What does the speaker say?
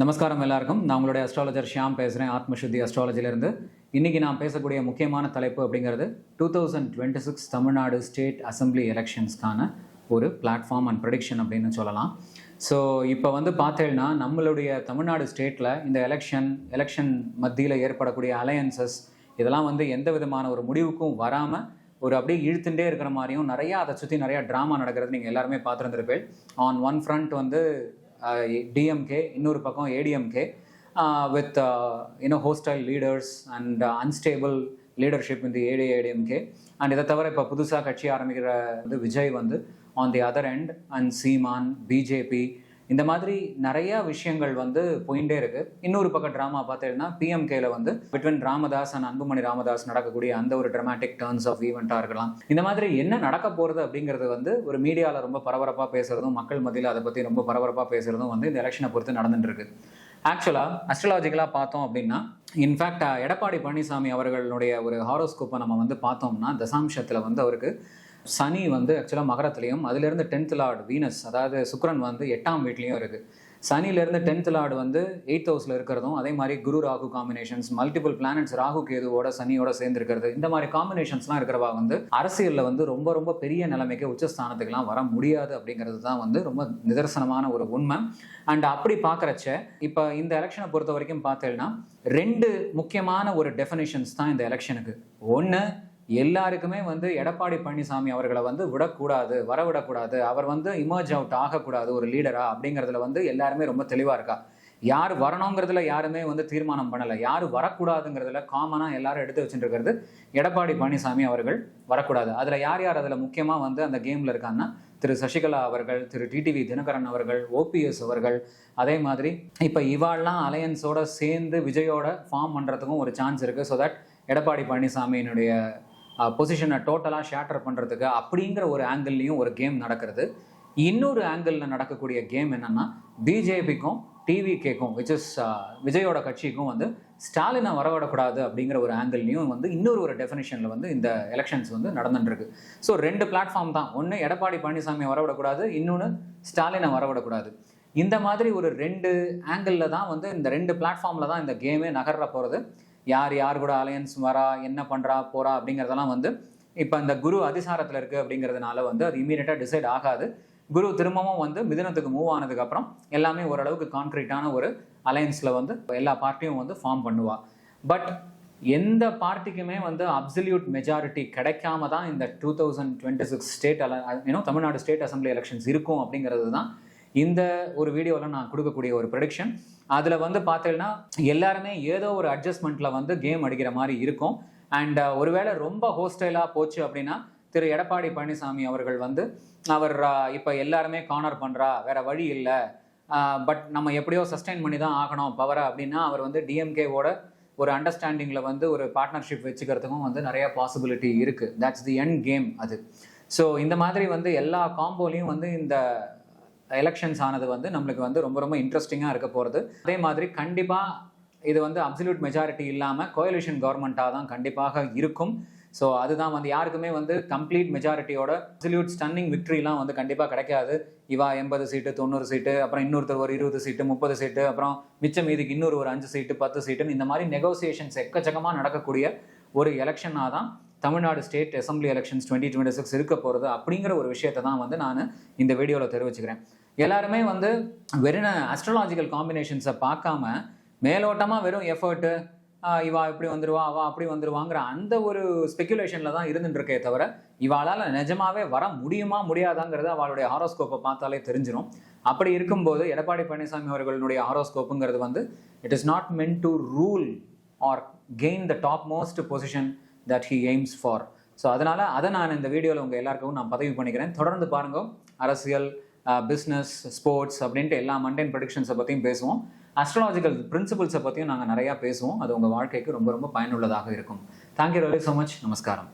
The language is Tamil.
நமஸ்காரம் எல்லாருக்கும். நான் உங்களுடைய அஸ்ட்ராலஜர் ஷியாம் பேசுகிறேன் ஆத்மசுத்தி அஸ்ட்ராலஜிலேருந்து இன்றைக்கி நான் பேசக்கூடிய முக்கியமான தலைப்பு அப்படிங்கிறது two thousand twenty six Tamil Nadu state assembly எலெக்ஷன்ஸ்க்கான ஒரு பிளாட்ஃபார்ம் அண்ட் ப்ரொடிக்ஷன் அப்படின்னு சொல்லலாம். ஸோ இப்போ வந்து பார்த்தேன்னா நம்மளுடைய தமிழ்நாடு ஸ்டேட்டில் இந்த எலெக்ஷன் எலெக்ஷன் மத்தியில் ஏற்படக்கூடிய அலையன்சஸ் இதெல்லாம் வந்து எந்த விதமான ஒரு முடிவுக்கும் வராமல் ஒரு அப்படியே இழுத்துட்டே இருக்கிற மாதிரியும் நிறையா அதை சுற்றி நிறையா ட்ராமா நடக்கிறது நீங்கள் எல்லாருமே பார்த்துருந்துருப்பேன் ஆன் ஒன் ஃப்ரண்ட் வந்து டிஎம்கே இன்னொரு பக்கம் ADMK with you know hostile leaders and unstable leadership இந்த ஏடிஏடிஎம்கே அண்ட் இதை தவிர இப்போ புதுசாக கட்சி ஆரம்பிக்கிற வந்து விஜய் வந்து on the other end and Seeman BJP இந்த மாதிரி நிறைய விஷயங்கள் வந்து போயிட்டே இருக்கு. இன்னொரு பக்கம் ட்ராமா பார்த்தீங்கன்னா பிஎம்கேல வந்து பிட்வீன் ராமதாஸ் அண்ட் அன்புமணி ராமதாஸ் நடக்கக்கூடிய அந்த ஒரு ட்ராமாட்டிக் டர்ன்ஸ் ஆஃப் ஈவெண்ட்டாக இருக்கலாம். இந்த மாதிரி என்ன நடக்க போகிறது அப்படிங்கிறது வந்து ஒரு மீடியாவில் ரொம்ப பரபரப்பாக பேசுறதும் மக்கள் மத்தியில் அதை பற்றி ரொம்ப பரபரப்பாக பேசுறதும் வந்து இந்த எலெக்ஷனை பொறுத்து நடந்துட்டு இருக்கு. ஆக்சுவலாக அஸ்ட்ராலஜிக்கலாக பார்த்தோம் அப்படின்னா இன்ஃபேக்ட் எடப்பாடி பழனிசாமி அவர்களுடைய ஒரு ஹாரோஸ்கோப்பை நம்ம வந்து பார்த்தோம்னா தசாம்சத்தில் வந்து அவருக்கு சனி வந்து ஆக்சுவலாக மகரத்துலேயும் அதுலேருந்து டென்த் லார்டு வீனஸ் அதாவது சுக்ரன் வந்து எட்டாம் வீட்லேயும் இருக்குது சனிலேருந்து டென்த் லார்டு வந்து எயித் ஹவுஸில் இருக்கிறதும் அதே மாதிரி Guru Rahu combinations multiple planets Rahu கேதுவோட சனியோட சேர்ந்து இருக்கிறது இந்த மாதிரி காம்பினேஷன்ஸ்லாம் இருக்கிறவா வந்து அரசியலில் வந்து ரொம்ப ரொம்ப பெரிய நிலைமைக்கு உச்சஸ்தானத்துக்குலாம் வர முடியாது அப்படிங்கிறது தான் வந்து ரொம்ப நிதர்சனமான ஒரு உண்மை. அண்ட் அப்படி பார்க்குறச்ச இப்போ இந்த எலெக்ஷனை பொறுத்த வரைக்கும் பார்த்தேன்னா ரெண்டு முக்கியமான ஒரு டெஃபினேஷன்ஸ் தான் இந்த எலெக்ஷனுக்கு ஒன்று எல்லாருக்குமே வந்து எடப்பாடி பழனிசாமி அவர்களை வந்து விடக்கூடாது வரவிடக்கூடாது. அவர் வந்து இமர்ஜ் அவுட் ஆகக்கூடாது ஒரு லீடரா அப்படிங்கிறதுல வந்து எல்லாருமே ரொம்ப தெளிவாக இருக்கா? யார் வரணுங்கிறதுல யாருமே வந்து தீர்மானம் பண்ணலை. யார் வரக்கூடாதுங்கிறதுல காமனாக எல்லாரும் எடுத்து வச்சுட்டு எடப்பாடி பழனிசாமி அவர்கள் வரக்கூடாது. அதில் யார் யார் அதில் முக்கியமாக வந்து அந்த கேமில் இருக்காங்கன்னா திரு சசிகலா அவர்கள் திரு டிடிவி தினகரன் அவர்கள் ஓபிஎஸ் அவர்கள் அதே மாதிரி இப்போ இவாள்லாம் அலையன்ஸோட சேர்ந்து விஜயோட ஃபார்ம் பண்ணுறதுக்கும் ஒரு சான்ஸ் இருக்குது ஸோ தட் எடப்பாடி பழனிசாமியினுடைய பொசிஷனை டோட்டலாக ஷேட்டர் பண்ணுறதுக்கு அப்படிங்கிற ஒரு ஆங்கிள்லேயும் ஒரு கேம் நடக்கிறது. இன்னொரு ஆங்கிளில் நடக்கக்கூடிய கேம் என்னென்னா பிஜேபிக்கும் டிவிகேக்கும் விச் இஸ் விஜயோட கட்சிக்கும் வந்து ஸ்டாலினை வரவிடக்கூடாது அப்படிங்கிற ஒரு ஆங்கிள்லையும் வந்து இன்னொரு ஒரு டெஃபினேஷனில் வந்து இந்த எலெக்ஷன்ஸ் வந்து நடந்துட்டுருக்கு. ஸோ ரெண்டு பிளாட்ஃபார்ம் தான். ஒன்று எடப்பாடி பழனிசாமியை வரவிடக்கூடாது இன்னொன்று ஸ்டாலினை வரவிடக்கூடாது. இந்த மாதிரி ஒரு ரெண்டு ஆங்கிளில் தான் வந்து இந்த ரெண்டு பிளாட்ஃபார்மில் தான் இந்த கேமே நகர்ற போகிறது யார் யார் கூட அலையன்ஸ் வரா என்ன பண்ணுறா போகிறா அப்படிங்கிறதெல்லாம் வந்து இப்போ இந்த குரு அதிசாரத்தில் இருக்குது அப்படிங்கிறதுனால வந்து அது இமீடியட்டாக டிசைட் ஆகாது. குரு திரும்பவும் வந்து மிதனத்துக்கு மூவ் ஆனதுக்கப்புறம் எல்லாமே ஓரளவுக்கு கான்க்ரீட்டான ஒரு அலையன்ஸில் வந்து எல்லா பார்ட்டியும் வந்து ஃபார்ம் பண்ணுவா. பட் எந்த பார்ட்டிக்குமே வந்து அப்சல்யூட் மெஜாரிட்டி கிடைக்காம தான் இந்த two thousand twenty six state அல you know Tamil Nadu state assembly elections இருக்கும் அப்படிங்கிறது தான் இந்த ஒரு வீடியோவில் நான் கொடுக்கக்கூடிய ஒரு ப்ரொடிக்ஷன் அதில் வந்து பார்த்தீங்கன்னா எல்லாருமே ஏதோ ஒரு அட்ஜஸ்ட்மெண்ட்டில் வந்து கேம் அடிக்கிற மாதிரி இருக்கும். அண்ட் ஒருவேளை ரொம்ப ஹோஸ்டைலாக போச்சு அப்படின்னா திரு எடப்பாடி பழனிசாமி அவர்கள் வந்து அவர் இப்போ எல்லாருமே கார்னர் பண்ணுறா வேற வழி இல்லை பட் நம்ம எப்படியோ சஸ்டைன் பண்ணி தான் ஆகணும் பவரை அப்படின்னா அவர் வந்து டிஎம்கேவோட ஒரு அண்டர்ஸ்டாண்டிங்கில் வந்து ஒரு பார்ட்னர்ஷிப் வச்சுக்கிறதுக்கும் வந்து நிறைய பாசிபிலிட்டி இருக்குது தட்ஸ் தி என் கேம் அது. ஸோ இந்த மாதிரி வந்து எல்லா காம்போலையும் வந்து இந்த எலெக்ஷன்ஸ் ஆனது வந்து நம்மளுக்கு வந்து ரொம்ப ரொம்ப இன்ட்ரெஸ்டிங்காக இருக்க போகிறது அதே மாதிரி கண்டிப்பாக இது வந்து அப்சல்யூட் மெஜாரிட்டி இல்லாமல் கோயலிஷன் கவர்மெண்ட்டாக தான் கண்டிப்பாக இருக்கும். ஸோ அதுதான் வந்து யாருக்குமே வந்து கம்ப்ளீட் மெஜாரிட்டியோட அப்சல்யூட் ஸ்டன்னிங் விக்ட்ரிலாம் வந்து கண்டிப்பாக கிடைக்காது. இவா எண்பது சீட்டு தொண்ணூறு சீட்டு அப்புறம் இன்னொருத்தர் ஒரு இருபது சீட்டு முப்பது சீட்டு அப்புறம் மிச்ச மீதிக்கு இன்னொரு ஒரு அஞ்சு சீட்டு பத்து சீட்டுன்னு இந்த மாதிரி நெகோசியேஷன்ஸ் எக்கச்சக்கமாக நடக்கக்கூடிய ஒரு எலெக்ஷனாக தான் Tamil Nadu state assembly elections twenty twenty six இருக்க போகிறது அப்படிங்கிற ஒரு விஷயத்தை தான் வந்து நான் இந்த வீடியோவில் தெரிவிச்சுக்கிறேன். எல்லாருமே வந்து வெறும் அஸ்ட்ராலாஜிக்கல் காம்பினேஷன்ஸை பார்க்காம மேலோட்டமாக வெறும் எஃபர்ட்டு இவா இப்படி வந்துருவா அவா அப்படி வந்துருவாங்கிற அந்த ஒரு ஸ்பெக்குலேஷனில் தான் இருந்துட்டுருக்கே தவிர இவாளால் நிஜமாவே வர முடியுமா முடியாதாங்கிறது அவளுடைய ஹாரோஸ்கோப்பை பார்த்தாலே தெரிஞ்சிடும் அப்படி இருக்கும்போது எடப்பாடி பழனிசாமி அவர்களுடைய ஹாரோஸ்கோப்புங்கிறது வந்து it is not meant to rule or gain the top most position that he aims for so அதனால் அதை நான் இந்த வீடியோவில் உங்கள் எல்லாருக்கும் நான் பதிவு பண்ணிக்கிறேன். தொடர்ந்து பாருங்க. அரசியல் பிஸ்னஸ் ஸ்போர்ட்ஸ் அப்படின்ட்டு எல்லா மண்டைன் ப்ரொடிக்ஷன்ஸை பற்றியும் பேசுவோம். அஸ்ட்ராலாஜிக்கல் பிரின்சிபல்ஸை பற்றியும் நாங்கள் நிறையா பேசுவோம். அது உங்கள் வாழ்க்கைக்கு ரொம்ப ரொம்ப பயனுள்ளதாக இருக்கும். தேங்க்யூ ரவி ஸோ மச் நமஸ்காரம்.